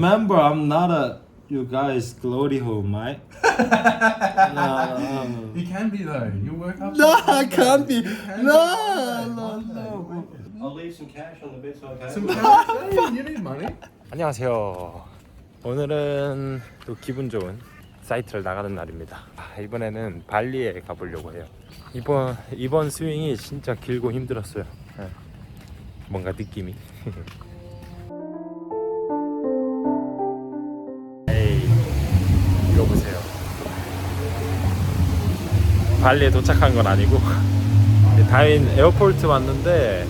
Remember, I'm not a you guys glory hole, mate. no, no, You can be though. You work up. no, I can't be. You can No, be. no, no. I'll leave some cash on the bedside table. Some cash. Hey, you need money. 안녕하세요. 오늘은 또 기분 좋은 사이트를 나가는 날입니다. 아, 이번에는 발리에 가보려고 해요. 이번 이번 스윙이 진짜 길고 힘들었어요. 예. 뭔가 느낌이. 발리에 도착한 건 아니고 다윈 에어포트 왔는데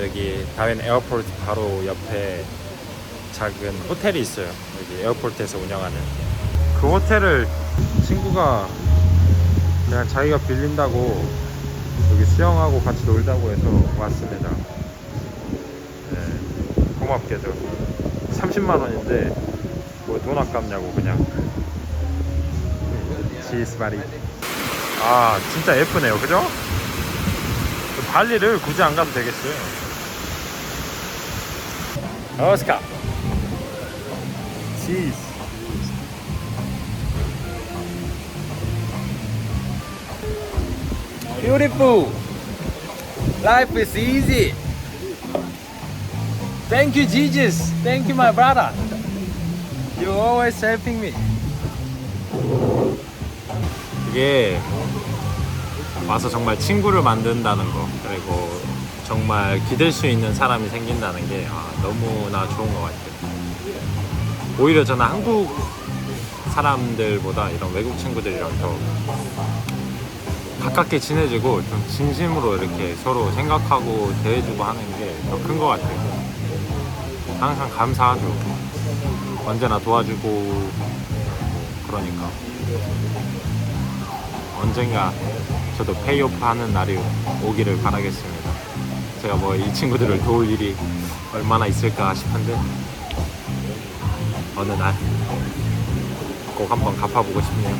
여기 다윈 에어포트 바로 옆에 작은 호텔이 있어요. 여기 에어포트에서 운영하는. 그 호텔을 친구가 그냥 자기가 빌린다고 여기 수영하고 같이 놀자고 해서 왔습니다. 네, 고맙게도 30만 원인데 뭐 돈 아깝냐고 그냥. 지스바리. 아 진짜 예쁘네요, 그죠? 발리를 굳이 안 가도 되겠어요. 오스카. Cheese. Beautiful. Life is easy. Thank you, Jesus. Thank you, my brother. You always helping me. 이게 와서 정말 친구를 만든다는 거 그리고 정말 기댈 수 있는 사람이 생긴다는 게 아, 너무나 좋은 것 같아요. 오히려 저는 한국 사람들보다 이런 외국 친구들이랑 더 가깝게 지내지고 좀 진심으로 이렇게 서로 생각하고 대해주고 하는 게 더 큰 것 같아요. 항상 감사하죠. 언제나 도와주고 그러니까 언젠가 저도 페이오프 하는 날이 오기를 바라겠습니다. 제가 뭐 이 친구들을 도울 일이 얼마나 있을까 싶은데 어느 날 꼭 한번 갚아보고 싶네요.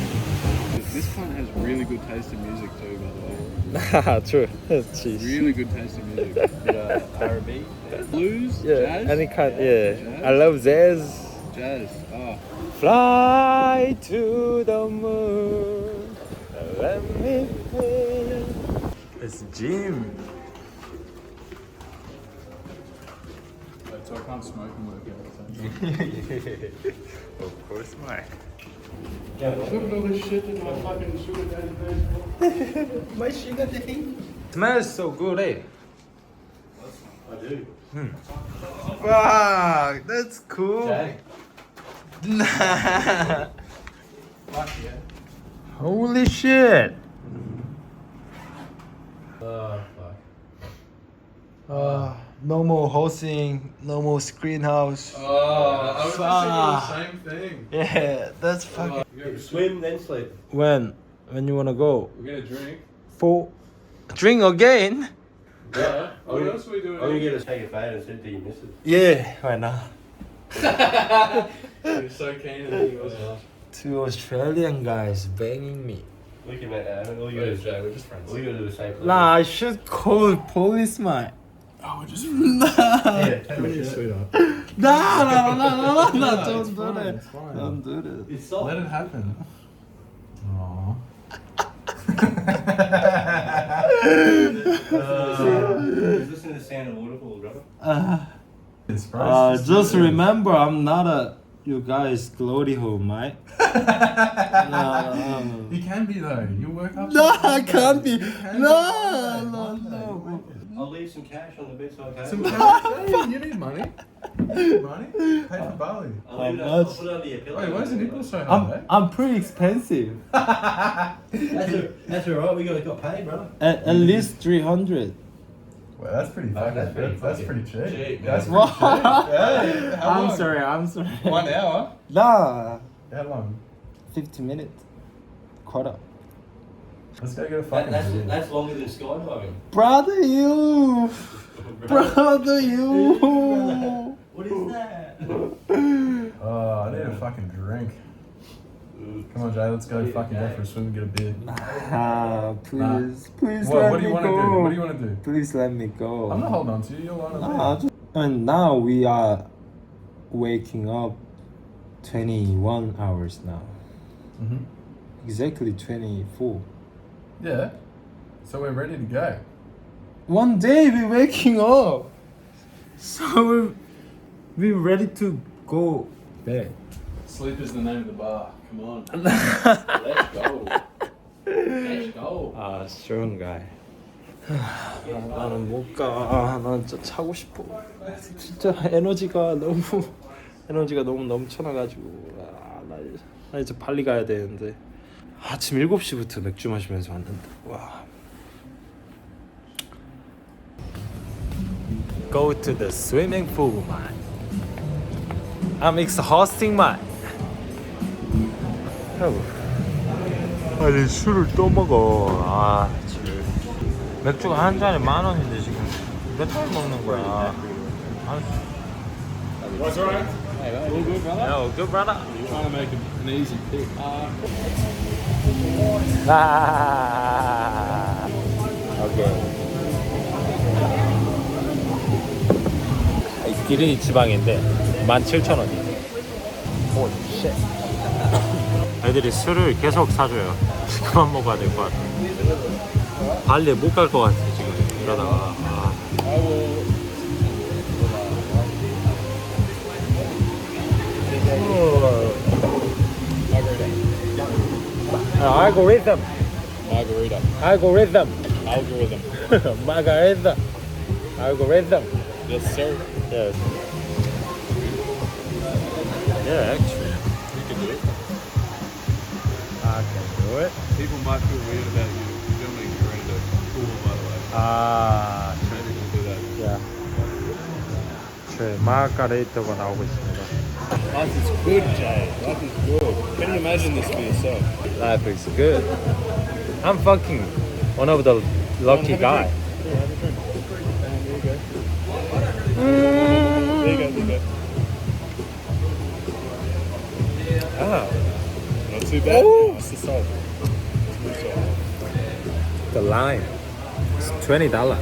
This one has really good taste in music too, by the way. True. Cheese. Really good taste in music. Of R&B, blues, Yeah, jazz. any kind. Yeah, I love jazz. Jazz. Oh, Fly to the moon. Let me feel. It's Jim. so I can't smoke and work out at the same time. of course, Mike. Look at all this shit that my fucking sugar daddy pays for. My sugar daddy. Smells so good, eh? I do. Wow, that's cool. Jay. Nah. Fuck yeah. Holy shit! Oh, fuck. Uh, no more hosting, no more screen house. Oh, I was Fuck. just thinking the same thing. Yeah, that's fucking. We're gonna, Swim, then sleep. When? When you wanna go? we're gonna drink. For drink again? Yeah. What you- else are we doing? I'm gonna get us take a photo and send it to your missus. Yeah, why not? You're so keen and he was Two Australian guys banging me. We can make that happen. All you Wait, gotta it's Jay, we're just friends. all you gotta do is say. Nah, I should call policeman. Oh, we're just Yeah, take my shirt. sweetheart. No, no, no, no, no, no, No, don't it's do fine, that. it's fine. Don't do that. It's soft. Let it happen. Aww. Uh, He's listening to the sound of waterfall, brother. Uh, It's uh, just remember, I'm not a you guys glory hole, mate. no, no, You can be though. You work up. no, I can't be. You can No, be. no, One day, no. I'll leave some cash on the bedside table. Some cash. Hey, you need money. You need money. Pay for Bali. I'll, leave it, How I'll much? put it under your pillow. Wait, why is the nipple so I'm, hard? I'm pretty expensive. That's, a, that's alright. We got, got paid, brother. At, at least 300. Well, that's pretty. That's pretty That's fucking pretty cheap. cheap, That's man. pretty cheap. Hey, how I'm long? sorry, I'm sorry. One hour. Nah, How long? 50 minutes. Quarter. Let's go get a That, fucking that's, beer. that's longer than skydiving. Brother, you. Brother, you. What is that? Oh, I need a fucking drink. Come on, Jay. Let's go fucking go for a swim and get a beer. Ah, please, please What, let what do you me want to do? What do you want to do? Please let me go. I'm not holding on to you. You're on a Nah, just, and now we are waking up 21 hours now. Mm-hmm. Exactly 24. Yeah. So we're ready to go. One day we're waking up. So we're, we're ready to go bed. Sleep is the name of the bar. Come on. Let's go. Let's go. 아, strong guy. 나는 못 가. 난 진짜 자고 싶어. 진짜 에너지가 너무 에너지가 너무 넘쳐나가지고 아, 나, 이제- 나 이제 빨리 가야 되는데 아침 7시부터 맥주 마시면서 왔는데 와. Go to the swimming pool, man. I'm exhausting, man. 아니 술을 또 먹어. 아 지금 맥주가 한 잔에 만 원인데 지금 몇 잔을 먹는 거야. 아, What's alright? Yo, good brother. Trying to make an easy pick. 아, 오케이. 기린이 지방인데 17,000원이에요. 오, 쉣. 애들이 술을 계속 사줘요. 그만 먹어야 될 것 같아. 발리에 못갈 것 같아 지금 이러다가. 아. 아, 알고리즘. Margarita. 알고리즘. Algorithm. Margarita. Algorithm. Yes, sir. Yes. Yeah, actually. I can do it. People might feel weird about you filming around a pool, by the way. 아, Maybe we'll do that. yeah. 제 마가레이터가 나오고 있습니다. Life is good, Jay. Life is good. Can you imagine this for yourself? Life is good. I'm fucking one of the lucky guy. There you go, there you go. Ah, Not too bad. Ooh. That's the salt. It's good salt. the lime. It's twenty dollar.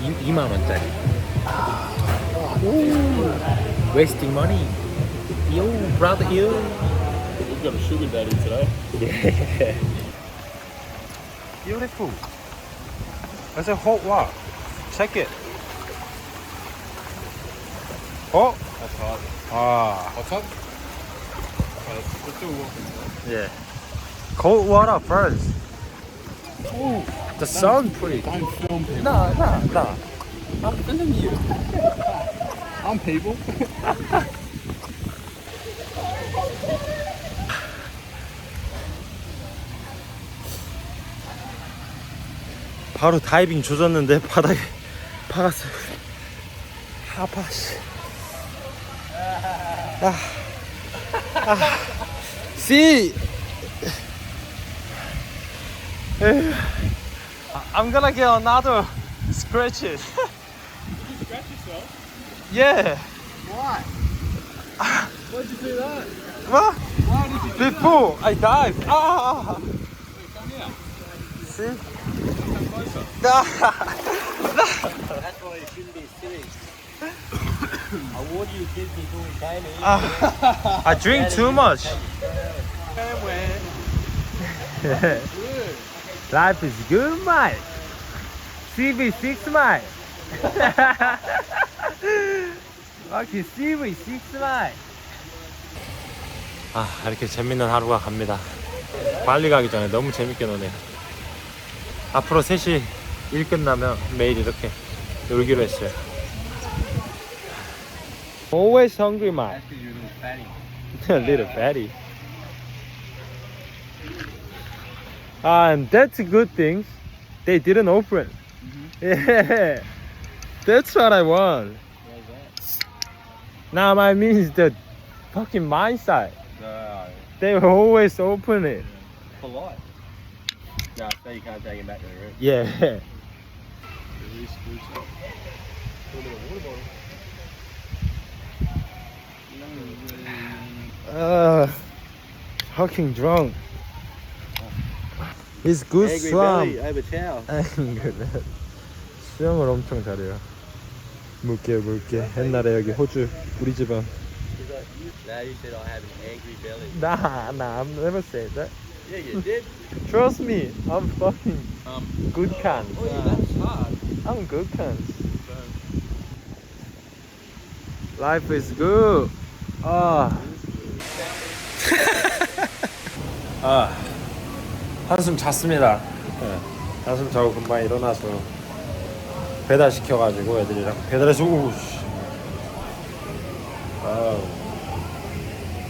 2만 원짜리. Wasting money. Yo, brother, yo. We've got a sugar daddy today. Yeah. Beautiful. That's a hot rock. Check it. Oh. That's hard. Ah. What's up? Let's, let's do a walk inside. Yeah. Cold water first. Ooh. The sound pretty. Don't film people. Nah, nah, nah. I'm filming you. I'm people. 바로 다이빙 조졌는데 바닥에 박았어요. 아파 씨. 아. See, I'm gonna get another scratches. scratch? Yeah. Why? Why'd you do that? What? Why did you do Before that? I dive. Ah! Wait, See? Come closer. That's why you shouldn't Warned you kids before in. Ah. I drink too much. Life is good, mate. CV6, mate. Fucking CV6, mate. 아, 이렇게 재밌는 하루가 갑니다. 빨리 가기 전에 너무 재밌게 노네요. 앞으로 3시 일 끝나면 매일 이렇게 놀기로 했어요. Always hungry, man. That's because you're a little fatty. a little fatty. Ah, and that's a good thing. They didn't open. Yeah, that's what I want. Now my means the fucking mine side. that? They will always open it. No. Polite. No, so you can't take him back to the room. Yeah. Uh, fucking drunk. It's good Angry swam. belly over towel. 수영을 엄청 잘해요. 물게 물게 옛날에 여기 호주 우리 집은 Now you said I have an angry belly. Nah nah I've never said that Yeah, you did. Trust me I'm fucking Um, good cunt oh, yeah, that's hard. I'm good cunt Life is good 아 아, 한숨 잤습니다. 네, 한숨 자고 금방 일어나서 배달 시켜가지고 애들이랑 배달해서. 와우.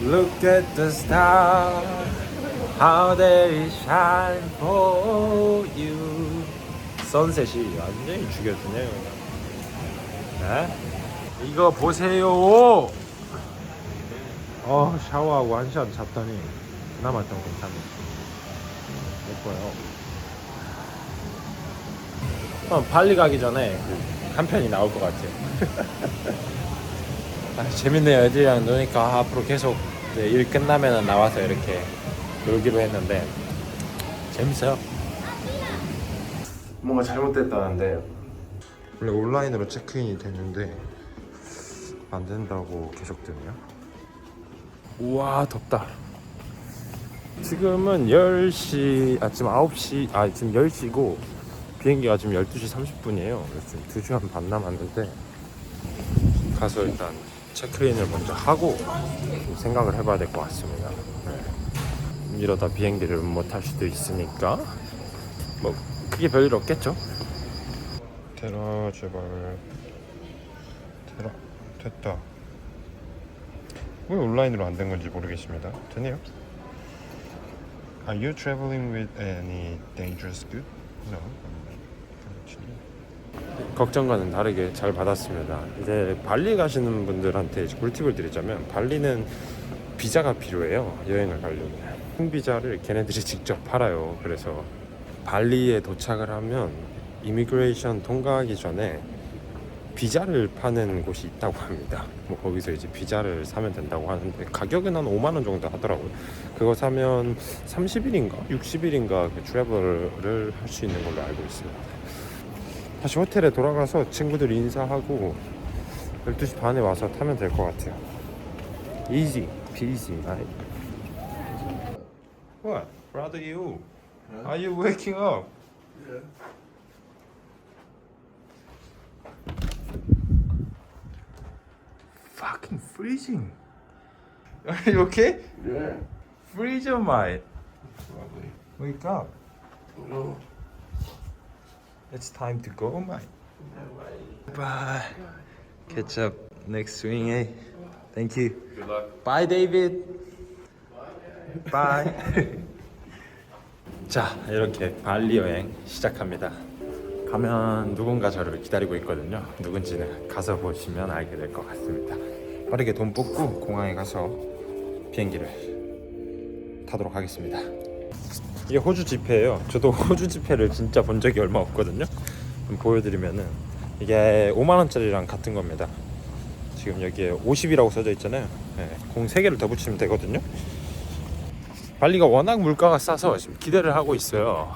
Look at the stars, how they shine for you. 선셋이 완전히 죽여주네요. 네? 이거 보세요. 어 샤워하고 한 시간 잤더니 그나마 좀 괜찮네. 예뻐요. 어, 발리 가기 전에 그한 편이 나올 것 같아요. 아, 재밌네요. 애들이랑 노니까 아, 앞으로 계속 이제 일 끝나면 나와서 이렇게 놀기로 했는데 재밌어요. 뭔가 잘못됐다는데 원래 온라인으로 체크인이 되는데 안 된다고 계속 뜨네요. 우와 덥다. 지금은 10시 아 지금 9시 아 지금 10시고 비행기가 지금 12시 30분이에요. 그래서 지금 2시간 반 남았는데 가서 일단 체크인을 먼저 하고 좀 생각을 해봐야 될 것 같습니다. 네. 이러다 비행기를 못 탈 수도 있으니까 뭐 크게 별일 없겠죠? 테라 제발 테라 됐다. 왜 온라인으로 안 된 건지 모르겠습니다. 되네요. Are you traveling with any dangerous good? No. 걱정과는 다르게 잘 받았습니다. 이제 발리 가시는 분들한테 꿀팁을 드리자면 발리는 비자가 필요해요. 여행을 가려면 비자를 걔네들이 직접 팔아요. 그래서 발리에 도착을 하면 이미그레이션 통과하기 전에 비자를 파는 곳이 있다고 합니다. 뭐 거기서 이제 비자를 사면 된다고 하는데 가격은 한 5만 원 정도 하더라고요. 그거 사면 30일인가 60일인가 그 트래블을 할 수 있는 걸로 알고 있습니다. 다시 호텔에 돌아가서 친구들 인사하고 12시 반에 와서 타면 될 것 같아요. Easy, peasy, right? What? Brother, you? Are you waking up? Fucking freezing. Are you okay? Yeah. Freeze your mind. Lovely. Wake up. No. It's time to go, mate. Bye. Catch up next swing, eh? Thank you. Good luck. Bye, David. Bye. 자, 이렇게 발리 여행 시작합니다. 가면 누군가 저를 기다리고 있거든요. 누군지는 가서 보시면 알게 될 것 같습니다. 빠르게 돈 뽑고 공항에 가서 비행기를 타도록 하겠습니다. 이게 호주 지폐예요. 저도 호주 지폐를 진짜 본 적이 얼마 없거든요. 좀 보여드리면은 이게 5만 원짜리랑 같은 겁니다. 지금 여기에 50이라고 써져 있잖아요. 네, 공 3개를 더 붙이면 되거든요. 발리가 워낙 물가가 싸서 지금 기대를 하고 있어요.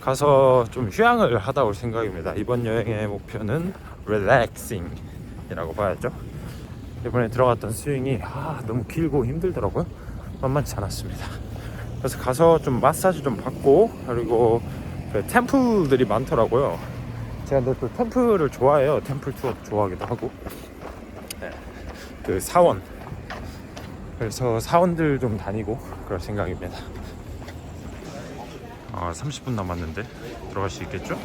가서 좀 휴양을 하다 올 생각입니다. 이번 여행의 목표는 릴렉싱이라고 봐야죠. 이번에 들어갔던 스윙이 아, 너무 길고 힘들더라고요. 만만치 않았습니다. 그래서 가서 좀 마사지 좀 받고 그리고 그 템플들이 많더라고요. 제가 근데 또 템플을 좋아해요. 템플 투어 좋아하기도 하고. 네. 그 사원. 그래서 사원들 좀 다니고 그럴 생각입니다. 아, 30분 남았는데 들어갈 수 있겠죠?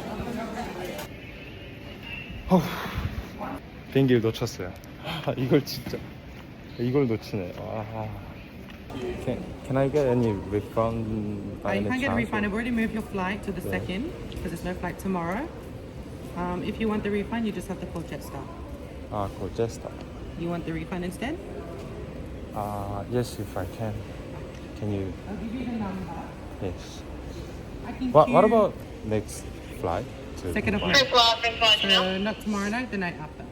어후, 비행기를 놓쳤어요. 아, 이걸 진짜 이걸 놓치네. 와. Can, can I get any refund? by I any can't get a chance? refund. I've already moved your flight to the Yeah. second because there's no flight tomorrow. Um, if you want the refund, you just have to call Jetstar. 아, 그 제스타. You want the refund instead? 아, yes, if I can. Can you? I'll give you the number. Yes. I can What What queue about next flight? To second of March? So not tomorrow night, the night after.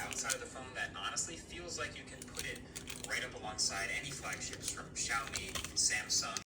outside of the phone that honestly feels like you can put it right up alongside any flagships from Xiaomi, Samsung,